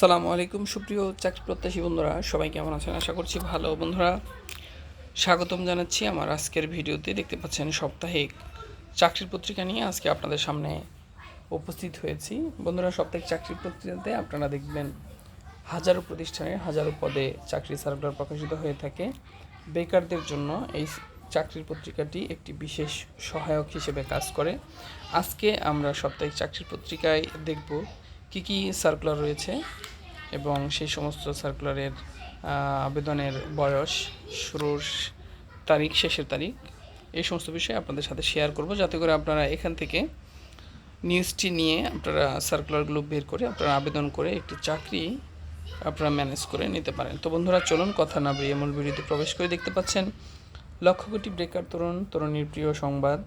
সালামু আলাইকুম, সুপ্রিয় চাকরি প্রত্যাশী বন্ধুরা, সবাই কেমন আছেন? আশা করছি ভালো। বন্ধুরা, স্বাগতম জানাচ্ছি আমার আজকের ভিডিওতে। দেখতে পাচ্ছেন, সাপ্তাহিক চাকরির পত্রিকা নিয়ে আজকে আপনাদের সামনে উপস্থিত হয়েছি। বন্ধুরা, সাপ্তাহিক চাকরির পত্রিকাতে আপনারা দেখবেন, হাজারো প্রতিষ্ঠানে হাজারো পদে চাকরি সার্কুলার প্রকাশিত হয়ে থাকে। বেকারদের জন্য এই চাকরির পত্রিকাটি একটি বিশেষ সহায়ক হিসেবে কাজ করে। আজকে আমরা সাপ্তাহিক চাকরির পত্রিকায় দেখব কি কি সার্কুলার রয়েছে? এবং সেই সমস্ত সার্কুলারের আবেদনের বয়স, শুরুর তারিখ, শেষের তারিখ, এই সমস্ত বিষয়ে আপনাদের সাথে শেয়ার করব। যাতে করে আপনারা এখান থেকে নিউজটি নিয়ে আপনারা সার্কুলারগুলো বের করে আপনারা আবেদন করে একটি চাকরি আপনারা ম্যানেজ করে নিতে পারেন। তো বন্ধুরা, চলুন কথা না বেরিয়ে মূল ভিডিওতে প্রবেশ করে দেখতে পাচ্ছেন লক্ষ কোটি ব্রেকার তরুণ, তরুণীর প্রিয় সংবাদ,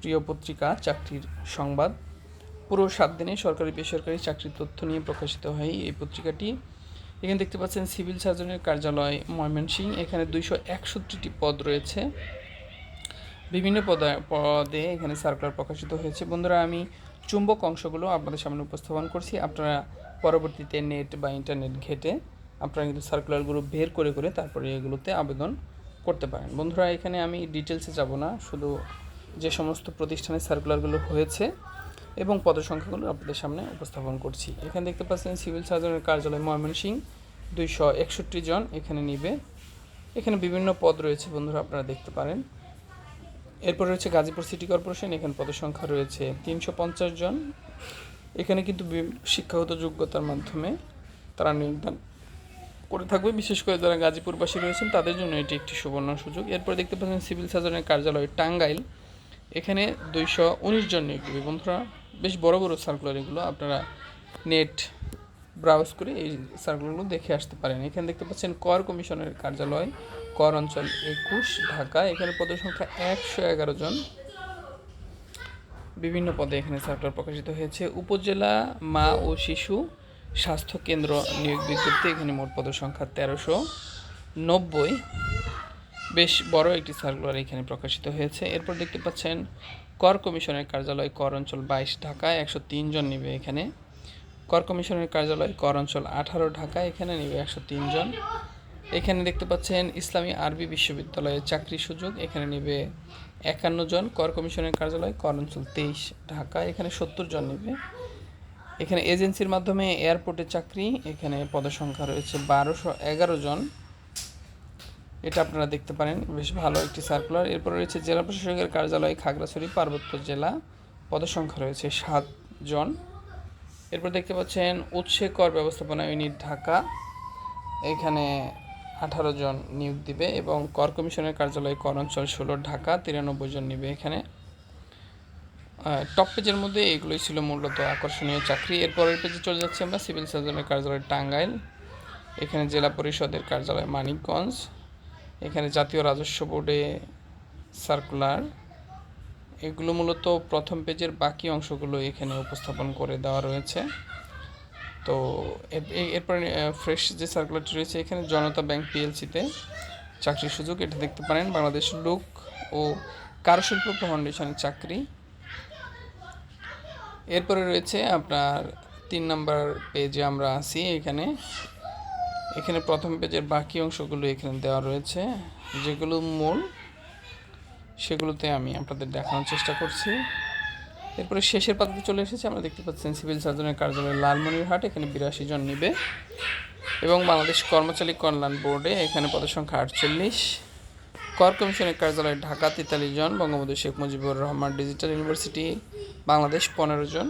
প্রিয় পত্রিকা, চাকরির সংবাদ। পুরো সাত দিনে সরকারি বেসরকারি চাকরির তথ্য নিয়ে প্রকাশিত হয় এই পত্রিকাটি। এখানে দেখতে পাচ্ছেন সিভিল সার্জনের কার্যালয় ময়মনসিংহ। এখানে দুইশো একষট্টিটি পদ রয়েছে। বিভিন্ন পদে পদে এখানে সার্কুলার প্রকাশিত হয়েছে। বন্ধুরা, আমি চুম্বক অংশগুলো আপনাদের সামনে উপস্থাপন করছি। আপনারা পরবর্তীতে নেট বা ইন্টারনেট ঘেটে আপনারা কিন্তু সার্কুলারগুলো বের করে করে তারপরে এগুলোতে আবেদন করতে পারেন। বন্ধুরা, এখানে আমি ডিটেলসে যাব না। শুধু যে সমস্ত প্রতিষ্ঠানের সার্কুলারগুলো হয়েছে এবং পদসংখ্যাগুলো আপনাদের সামনে উপস্থাপন করছি। এখানে দেখতে পাচ্ছেন সিভিল সার্জনের কার্যালয় ময়মনসিংহ, দুইশো একষট্টি জন এখানে নিবে। এখানে বিভিন্ন পদ রয়েছে বন্ধুরা, আপনারা দেখতে পারেন। এরপর রয়েছে গাজীপুর সিটি কর্পোরেশন, এখানে পদসংখ্যা রয়েছে তিনশো পঞ্চাশ জন। এখানে কিন্তু শিক্ষাগত যোগ্যতার মাধ্যমে তারা নিয়োগদান করে থাকবে। বিশেষ করে যারা গাজীপুরবাসী রয়েছেন, তাদের জন্য এটি একটি সুবর্ণ সুযোগ। এরপর দেখতে পাচ্ছেন সিভিল সার্জনের কার্যালয় টাঙ্গাইল, এখানে দুইশো উনিশ জন নিয়োগ দেবে বন্ধুরা। বেশ বড় বড় সার্কুলার এগুলো আপনারা নেট ব্রাউজ করে এই সার্কুলারগুলো দেখে আসতে পারেন। এখানে দেখতে পাচ্ছেন কর কমিশনের কার্যালয়, কর অঞ্চল একুশ, ঢাকা। এখানে পদের সংখ্যা একশো এগারো জন। বিভিন্ন পদে এখানে সার্কুলার প্রকাশিত হয়েছে। উপজেলা মা ও শিশু স্বাস্থ্য কেন্দ্র নিয়োগ বিজ্ঞপ্তি, এখানে মোট পদের সংখ্যা তেরোশো নব্বই। বেশ বড় একটি সার্কুলার এখানে প্রকাশিত হয়েছে। এরপর দেখতে পাচ্ছেন কর কমিশনের কার্যালয় কর অঞ্চল বাইশ ঢাকায় একশো তিন জন নিবে এখানে। কর কমিশনের কার্যালয় কর অঞ্চল আঠারো ঢাকায়, এখানে নিবে একশো তিন জন। এখানে দেখতে পাচ্ছেন ইসলামী আরবি বিশ্ববিদ্যালয়ে চাকরি সুযোগ, এখানে নিবে একান্ন জন। কর কমিশনের কার্যালয় কর অঞ্চল তেইশ ঢাকা এখানে সত্তর জন নেবে। এখানে এজেন্সির মাধ্যমে এয়ারপোর্টে চাকরি, এখানে পদসংখ্যা রয়েছে বারোশো এগারো জন। এটা আপনারা দেখতে পারেন, বেশ ভালো একটি সার্কুলার এরপর রয়েছে জেলা প্রশাসকের কার্যালয়, খাগড়াছড়ি, পার্বত্য জেলা। পদসংখ্যা রয়েছে সাত জন। এরপর দেখতে পাচ্ছেন, উৎসে কর ব্যবস্থাপনা ইউনিট ঢাকা। এখানে আঠারো জন নিয়োগ দিবে এবং কর কমিশনের কার্যালয় কর অঞ্চল ষোলো, ঢাকা তিরানব্বই জন নিবে এখানে। টপ পেজের মধ্যে এগুলোই ছিল মূলত আকর্ষণীয় চাকরি। এরপরের পেজে চলে যাচ্ছি আমরা সিভিল সার্জনের কার্যালয় টাঙ্গাইল। এখানে জেলা পরিষদের কার্যালয় মানিকগঞ্জ। এখানে জাতীয় রাজস্ব বোর্ডে সার্কুলার এগুলো মূলত প্রথম পেজের বাকি অংশগুলো এখানে উপস্থাপন করে দেওয়া রয়েছে। তো এরপরে ফ্রেশ যে সার্কুলারটি রয়েছে, এখানে জনতা ব্যাংক পিএলসিতে চাকরির সুযোগ, এটা দেখতে পারেন, বাংলাদেশ লোক ও কারুশিল্প ফাউন্ডেশনের চাকরি। এরপরে রয়েছে আপনার তিন নম্বর পেজে আমরা আছি, এখানে এখানে প্রথম পেজের বাকি অংশগুলো এখানে দেওয়া রয়েছে, যেগুলো মূল, সেগুলোতে আমি আপনাদের দেখানোর চেষ্টা করছি। এরপরে শেষের পাতাতে চলে এসেছে, আমরা দেখতে পাচ্ছেন সিভিল সার্জনের কার্যালয় লালমনিরহাট, এখানে বিরাশি জন নিবে। এবং বাংলাদেশ কর্মচারী কল্যাণ বোর্ডে এখানে পদসংখ্যা আটচল্লিশ। কর কমিশনের কার্যালয় ঢাকা, তেতাল্লিশ জন। বঙ্গবন্ধু শেখ মুজিবুর রহমান ডিজিটাল ইউনিভার্সিটি, বাংলাদেশ, পনেরো জন।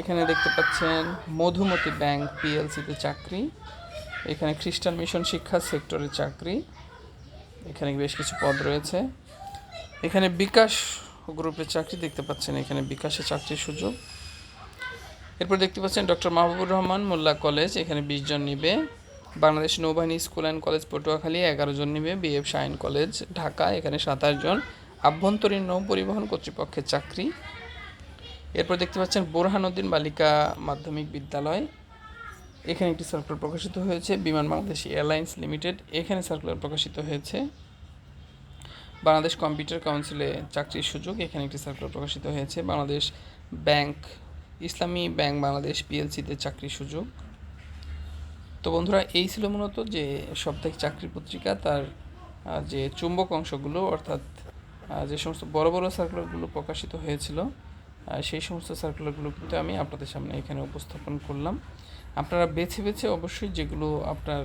এখানে দেখতে পাচ্ছেন মধুমতি ব্যাংক পিএলসিতে চাকরি। এখানে খ্রিস্টান মিশন শিক্ষা সেক্টরে চাকরি। এখানে বেশ কিছু পদ রয়েছে। এখানে বিকাশ গ্রুপের চাকরি দেখতে পাচ্ছেন। এখানে বিকাশে চাকরির সুযোগ। এরপর দেখতে পাচ্ছেন ডক্টর মাহবুবুর রহমান মোল্লা কলেজ। এখানে বিশ জন নিবে। বাংলাদেশ নৌবাহিনী স্কুল অ্যান্ড কলেজ পটুয়াখালী এগারো জন নিবে। BF Shaheen college, Dhaka. এখানে সাতাশ জন আভ্যন্তরীণ নৌ পরিবহন কর্তৃপক্ষের চাকরি। এরপর দেখতে পাচ্ছেন বোরহানুদ্দিন বালিকা মাধ্যমিক বিদ্যালয়। এখানে একটি সার্কুলার প্রকাশিত হয়েছে, বিমান বাংলাদেশ এয়ারলাইন্স লিমিটেড। এখানে সার্কুলার প্রকাশিত হয়েছে। বাংলাদেশ কম্পিউটার কাউন্সিলে চাকরির সুযোগ, এখানে একটি সার্কুলার প্রকাশিত হয়েছে। বাংলাদেশ ব্যাংক, ইসলামী ব্যাংক বাংলাদেশ পিএলসিতে চাকরির সুযোগ। তো বন্ধুরা, এই ছিল মূলত যে সাপ্তাহিক চাকরি পত্রিকা, তার যে চুম্বক অংশগুলো, অর্থাৎ যে সমস্ত বড় বড় সার্কুলারগুলো প্রকাশিত হয়েছিল সেই সমস্ত সার্কুলারগুলো কিন্তু আমি আপনাদের সামনে এখানে উপস্থাপন করলাম। আপনারা বেছে বেছে অবশ্যই যেগুলো আপনার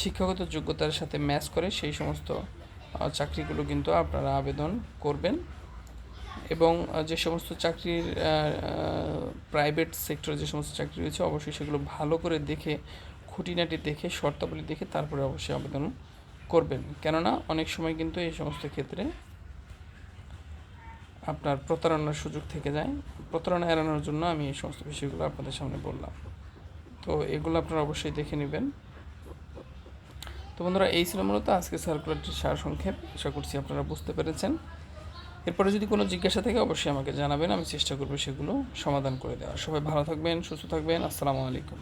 শিক্ষাগত যোগ্যতার সাথে ম্যাচ করে সেই সমস্ত চাকরিগুলো কিন্তু আপনারা আবেদন করবেন। এবং যে সমস্ত চাকরির প্রাইভেট সেক্টরে যে সমস্ত চাকরি রয়েছে, অবশ্যই সেগুলো ভালো করে দেখে, খুঁটিনাটি দেখে, শর্তাবলী দেখে তারপরে অবশ্যই আবেদন করবেন। কেননা অনেক সময় কিন্তু এই সমস্ত ক্ষেত্রে আপনার প্রতারণার সুযোগ থেকে যায়। প্রতারণা এড়ানোর জন্য আমি এই সমস্ত বিষয়গুলো আপনাদের সামনে বললাম। তো এগুলো আপনারা অবশ্যই দেখে নেবেন। তো বন্ধুরা, এই ছিল মূলত আজকে সার্কুলারটির সার সংক্ষেপ, আশা করছি আপনারা বুঝতে পেরেছেন। এরপরে যদি কোনো জিজ্ঞাসা থাকে, অবশ্যই আমাকে জানাবেন, আমি চেষ্টা করব সেগুলো সমাধান করে দেওয়ার। সবাই ভালো থাকবেন, সুস্থ থাকবেন, আসসালামু আলাইকুম।